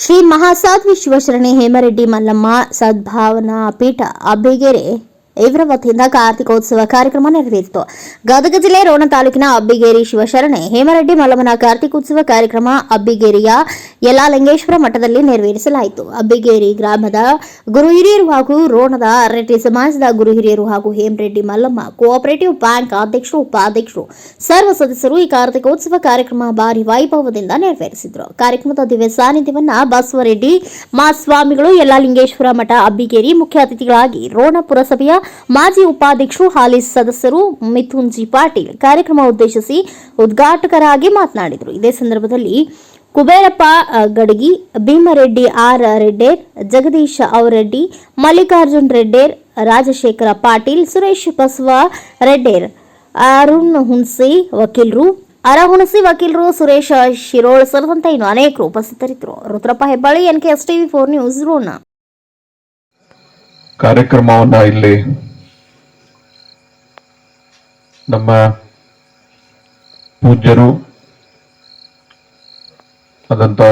ಶ್ರೀ ಮಹಾಸಾಧ್ವಿ ಶಿವಶರಣೆ ಹೇಮರೆಡ್ಡಿ ಮಲ್ಲಮ್ಮ ಸದ್ಭಾವನಾ ಪೀಠ ಅಬ್ಬಿಗೆರೆ ಇವರ ವತಿಯಿಂದ ಕಾರ್ತಿಕೋತ್ಸವ ಕಾರ್ಯಕ್ರಮ ನೆರವೇರಿತು. ಗದಗ ಜಿಲ್ಲೆ ರೋಣ ತಾಲೂಕಿನ ಅಬ್ಬಿಗೇರಿ ಶಿವಶರಣೆ, ಹೇಮರೆಡ್ಡಿ, ಮಲ್ಲಮ್ಮನ ಕಾರ್ತಿಕೋತ್ಸವ ಕಾರ್ಯಕ್ರಮ ಅಬ್ಬಿಗೇರಿಯ ಯಲಾಲಿಂಗೇಶ್ವರ ಮಠದಲ್ಲಿ ನೆರವೇರಿಸಲಾಯಿತು. ಅಬ್ಬಿಗೇರಿ ಗ್ರಾಮದ ಗುರು ಹಿರಿಯರು ಹಾಗೂ ರೋಣದ ರೆಡ್ಡಿ ಸಮಾಜದ ಗುರು ಹಿರಿಯರು ಹಾಗೂ ಹೇಮರೆಡ್ಡಿ, ಮಲ್ಲಮ್ಮ, ಕೋಆಪರೇಟಿವ್ ಬ್ಯಾಂಕ್ ಅಧ್ಯಕ್ಷರು, ಉಪಾಧ್ಯಕ್ಷರು, ಸರ್ವ ಸದಸ್ಯರು ಈ ಕಾರ್ತಿಕೋತ್ಸವ ಕಾರ್ಯಕ್ರಮ ಭಾರಿ ವೈಭವದಿಂದ ನೆರವೇರಿಸಿದರು. ಕಾರ್ಯಕ್ರಮದ ದಿವ್ಯ ಸಾನ್ನಿಧ್ಯವನ್ನು ಬಸವರೆಡ್ಡಿ ಮಾಸ್ವಾಮಿಗಳು ಯಲ್ಲಾಲಿಂಗೇಶ್ವರ ಮಠ, ಅಬ್ಬಿಗೇರಿ ಮುಖ್ಯ ಅತಿಥಿಗಳಾಗಿ ರೋಣ ಪುರಸಭೆಯ ಮಾಜಿ ಉಪಾಧ್ಯಕ್ಷರು, ಹಾಲಿ ಸದಸ್ಯರು ಮಿಥುನ್ ಜಿ ಪಾಟೀಲ್ ಕಾರ್ಯಕ್ರಮ ಉದ್ದೇಶಿಸಿ ಉದ್ಘಾಟಕರಾಗಿ ಮಾತನಾಡಿದರು. ಇದೇ ಸಂದರ್ಭದಲ್ಲಿ ಕುಬೇರಪ್ಪ ಗಡಗಿ, ಭೀಮರೆಡ್ಡಿ, ಆರ್ ರೆಡ್ಡೇರ್, ಜಗದೀಶ ಅವರೆಡ್ಡಿ ಮಲ್ಲಿಕಾರ್ಜುನ್ ರೆಡ್ಡೇರ್, ರಾಜಶೇಖರ ಪಾಟೀಲ್, ಸುರೇಶ್ ಬಸವ ರೆಡ್ಡೇರ್, ಅರುಣ್ ಹುನ್ಸಿ ವಕೀಲರು ಅರ ಹುಣಸಿ ವಕೀಲರು, ಸುರೇಶ್ ಶಿರೋಳ್ ಸೇರಿದಂತೆ ಇನ್ನು ಅನೇಕರು ಉಪಸ್ಥಿತರಿದ್ದರು. Rudrappa Hebbali N K S TV, four news, Ron. ಕಾರ್ಯಕ್ರಮವನ್ನ ಇಲ್ಲಿ ನಮ್ಮ ಪೂಜ್ಯರು ಆದಂತ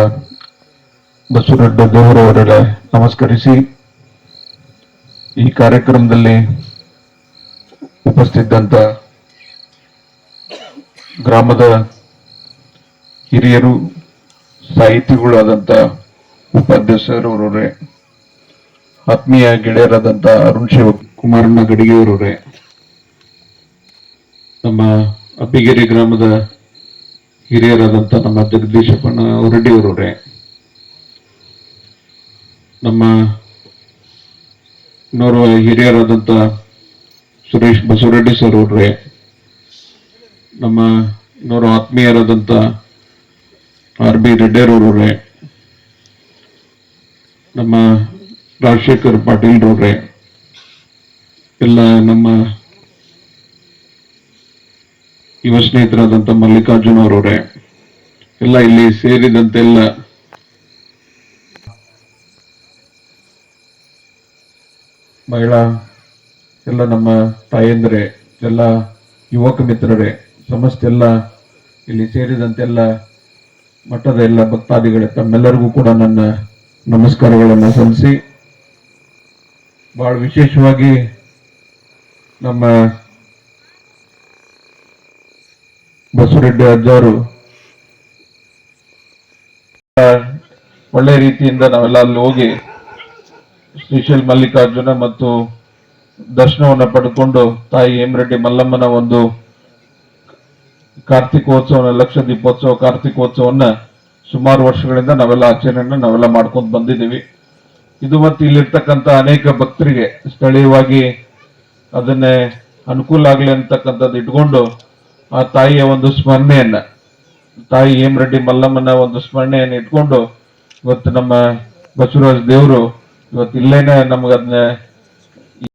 ಬಸವರೆಡ್ಡಿ ದೇವರವರ ನಮಸ್ಕರಿಸಿ ಈ ಕಾರ್ಯಕ್ರಮದಲ್ಲಿ ಉಪಸ್ಥಿತಂತ ಗ್ರಾಮದ ಹಿರಿಯರು ಸಾಹಿತಿಗಳು ಆದಂತ ಉಪಾಧ್ಯಕ್ಷರವರೇ ಆತ್ಮೀಯ ಗೆಳೆಯರಾದಂತ ಅರುಣ್ ಶಿವಕುಮಾರಣ್ಣ ಗಡಿಗೆಯವರವರೇ, ನಮ್ಮ ಅಬ್ಬಿಗೆರೆ ಗ್ರಾಮದ ಹಿರಿಯರಾದಂತ ನಮ್ಮ ಜಗದೀಶಪ್ಪಣ್ಣ ಹೊರಡಿಯವರವರೇ ನಮ್ಮ ನೋರುವ ಹಿರಿಯರಾದಂತ ಸುರೇಶ್ ಬಸವರೆಡ್ಡಿ ಸರ್ ಅವ್ರೆ ನಮ್ಮ ಇನ್ನೋರ್ವ ಆತ್ಮೀಯರಾದಂತ ಆರ್ ಬಿ ರೆಡ್ಡಿಯವರವರೇ, ನಮ್ಮ ರಾಜಶೇಖರ್ ಪಾಟೀಲ್ ರವ್ರೆ, ಎಲ್ಲ ನಮ್ಮ ಯುವ ಸ್ನೇಹಿತರಾದಂಥ ಮಲ್ಲಿಕಾರ್ಜುನ ಅವರವ್ರೆ ಎಲ್ಲ ಇಲ್ಲಿ ಸೇರಿದಂತೆಲ್ಲ ಮಹಿಳಾ, ಎಲ್ಲ ನಮ್ಮ ತಾಯಂದರೆ, ಎಲ್ಲ ಯುವಕ ಮಿತ್ರರೇ, ಸಮಸ್ತೆಲ್ಲ ಇಲ್ಲಿ ಸೇರಿದಂತೆಲ್ಲ ಮಠದ ಎಲ್ಲ ಭಕ್ತಾದಿಗಳೇ, ತಮ್ಮೆಲ್ಲರಿಗೂ ಕೂಡ ನನ್ನ ನಮಸ್ಕಾರಗಳನ್ನು ಸಲ್ಲಿಸಿ ಬಹಳ ವಿಶೇಷವಾಗಿ ನಮ್ಮ ಬಸವರೆಡ್ಡಿ ಅಜ್ಜಾರು ಒಳ್ಳೆ ರೀತಿಯಿಂದ ನಾವೆಲ್ಲ ಅಲ್ಲಿ ಹೋಗಿ ಶ್ರೀಶೈಲ್ ಮಲ್ಲಿಕಾರ್ಜುನ ಮತ್ತು ದರ್ಶನವನ್ನು ಪಡೆದುಕೊಂಡು ತಾಯಿ ಹೇಮರೆಡ್ಡಿ ಮಲ್ಲಮ್ಮನ ಒಂದು ಕಾರ್ತಿಕೋತ್ಸವ ಲಕ್ಷ ದೀಪೋತ್ಸವ ಕಾರ್ತಿಕೋತ್ಸವನ್ನ ಸುಮಾರು ವರ್ಷಗಳಿಂದ ನಾವೆಲ್ಲ ಆಚರಣೆಯನ್ನ ನಾವೆಲ್ಲ ಮಾಡ್ಕೊಂಡು ಬಂದಿದ್ದೀವಿ. ಇದು ಮತ್ತು ಇಲ್ಲಿರ್ತಕ್ಕಂಥ ಅನೇಕ ಭಕ್ತರಿಗೆ ಸ್ಥಳೀಯವಾಗಿ ಅದನ್ನೇ ಅನುಕೂಲ ಆಗಲಿ ಅಂತಕ್ಕಂಥದ್ದು ಇಟ್ಕೊಂಡು ಆ ತಾಯಿಯ ಒಂದು ಸ್ಮರಣೆಯನ್ನು, ತಾಯಿ ಹೇಮರೆಡ್ಡಿ ಮಲ್ಲಮ್ಮನ ಒಂದು ಸ್ಮರಣೆಯನ್ನು ಇಟ್ಕೊಂಡು ಇವತ್ತು ನಮ್ಮ ಬಸವರಾಜ್ ದೇವರು ಇವತ್ತು ಇಲ್ಲೇನೆ ನಮ್ಗೆ ಅದನ್ನ